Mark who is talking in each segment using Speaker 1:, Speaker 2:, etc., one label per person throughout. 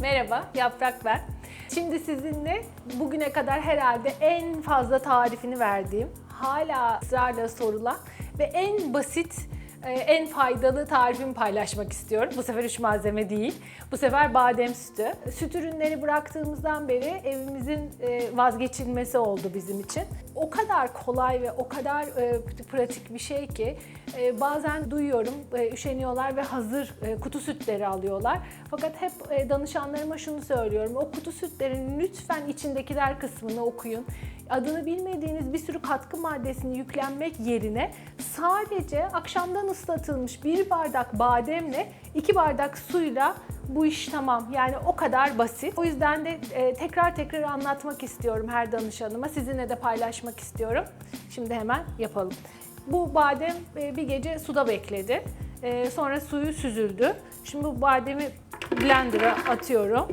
Speaker 1: Merhaba, Yaprak ben. Şimdi sizinle bugüne kadar herhalde en fazla tarifini verdiğim, hala ısrarla sorulan ve en basit, en faydalı tarifimi paylaşmak istiyorum. Bu sefer üç malzeme değil. Bu sefer badem sütü. Süt ürünleri bıraktığımızdan beri evimizin e, vazgeçilmesi oldu bizim için. O kadar kolay ve o kadar e, pratik bir şey ki e, bazen duyuyorum üşeniyorlar ve hazır kutu sütleri alıyorlar. Fakat hep danışanlarıma şunu söylüyorum. O kutu sütlerin lütfen içindekiler kısmını okuyun. Adını bilmediğiniz bir sürü katkı maddesini yüklenmek yerine sadece akşamdan ıslatılmış bir bardak bademle iki bardak suyla bu iş tamam. Yani o kadar basit. O yüzden de e, tekrar tekrar anlatmak istiyorum her danışanıma. Sizinle de paylaşmak istiyorum. Şimdi hemen yapalım. Bu badem e, bir gece suda bekledi. E, sonra suyu süzüldü. Şimdi bu bademi blender'a atıyorum.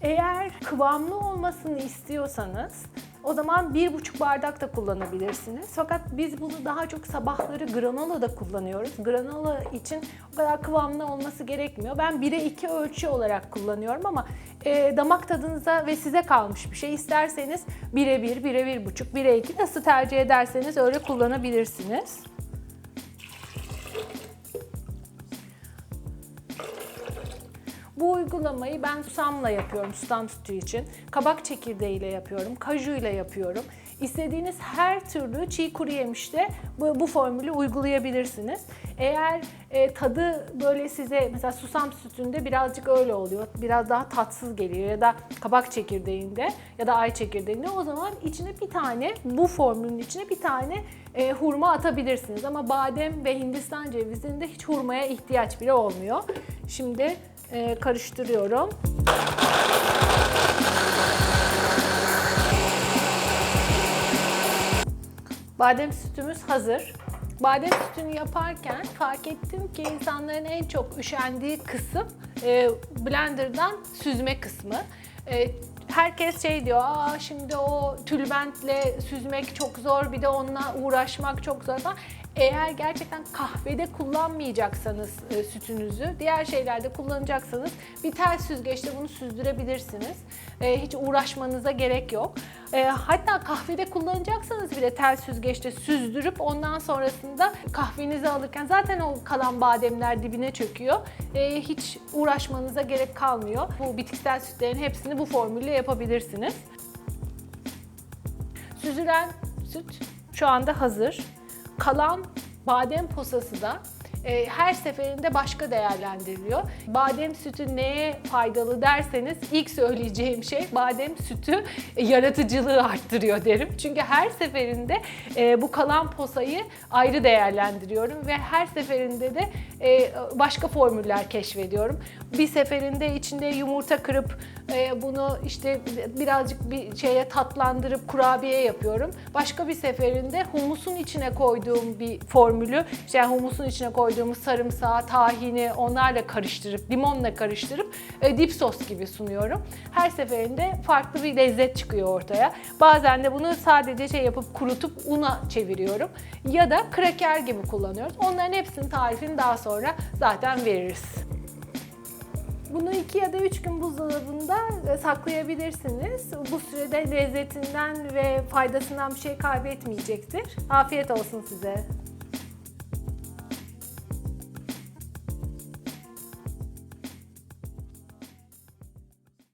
Speaker 1: Eğer kıvamlı olmasını istiyorsanız o zaman bir buçuk bardak da kullanabilirsiniz. Fakat biz bunu daha çok sabahları granola da kullanıyoruz. Granola için o kadar kıvamlı olması gerekmiyor. Ben 1'e 2 ölçü olarak kullanıyorum ama e, damak tadınıza ve size kalmış bir şey. İsterseniz 1'e 1, 1'e 1,5, 1'e 2 nasıl tercih ederseniz öyle kullanabilirsiniz. Bu uygulamayı ben susamla yapıyorum, susam sütü için. Kabak çekirdeğiyle yapıyorum, kaju ile yapıyorum. İstediğiniz her türlü çiğ kuru yemişte bu, bu formülü uygulayabilirsiniz. Eğer e, tadı böyle size mesela susam sütünde birazcık öyle oluyor. Biraz daha tatsız geliyor ya da kabak çekirdeğinde ya da ay çekirdeğinde o zaman içine bir tane bu formülün içine bir tane e, hurma atabilirsiniz. Ama badem ve hindistan cevizinde hiç hurmaya ihtiyaç bile olmuyor. Şimdi karıştırıyorum. Badem sütümüz hazır. Badem sütünü yaparken fark ettim ki insanların en çok üşendiği kısım e, blenderdan süzme kısmı. E, herkes şey diyor, Aa, şimdi o tülbentle süzmek çok zor, bir de onunla uğraşmak çok zor falan. Eğer gerçekten kahvede kullanmayacaksanız e, sütünüzü, diğer şeylerde kullanacaksanız bir tel süzgeçte bunu süzdürebilirsiniz. E, hiç uğraşmanıza gerek yok. E, hatta kahvede kullanacaksanız bile tel süzgeçte süzdürüp ondan sonrasında kahvenizi alırken zaten o kalan bademler dibine çöküyor. E, hiç uğraşmanıza gerek kalmıyor. Bu bitkisel sütlerin hepsini bu formülle yapabilirsiniz. Süzülen süt şu anda hazır. Kalan badem posası da her seferinde başka değerlendiriliyor. Badem sütü neye faydalı derseniz ilk söyleyeceğim şey badem sütü e, yaratıcılığı arttırıyor derim. Çünkü her seferinde e, bu kalan posayı ayrı değerlendiriyorum ve her seferinde de e, başka formüller keşfediyorum. Bir seferinde içinde yumurta kırıp e, bunu işte birazcık bir şeye tatlandırıp kurabiye yapıyorum. Başka bir seferinde humusun içine koyduğum bir formülü, yani humusun içine koyduğumuz sarımsağı, tahini onlarla karıştırıp, limonla karıştırıp e, dip sos gibi sunuyorum. Her seferinde farklı bir lezzet çıkıyor ortaya. Bazen de bunu sadece şey yapıp kurutup una çeviriyorum. Ya da kraker gibi kullanıyoruz. Onların hepsinin tarifini daha sonra zaten veririz. Bunu 2 ya da 3 gün buzdolabında e, saklayabilirsiniz. Bu sürede lezzetinden ve faydasından bir şey kaybetmeyecektir. Afiyet olsun size.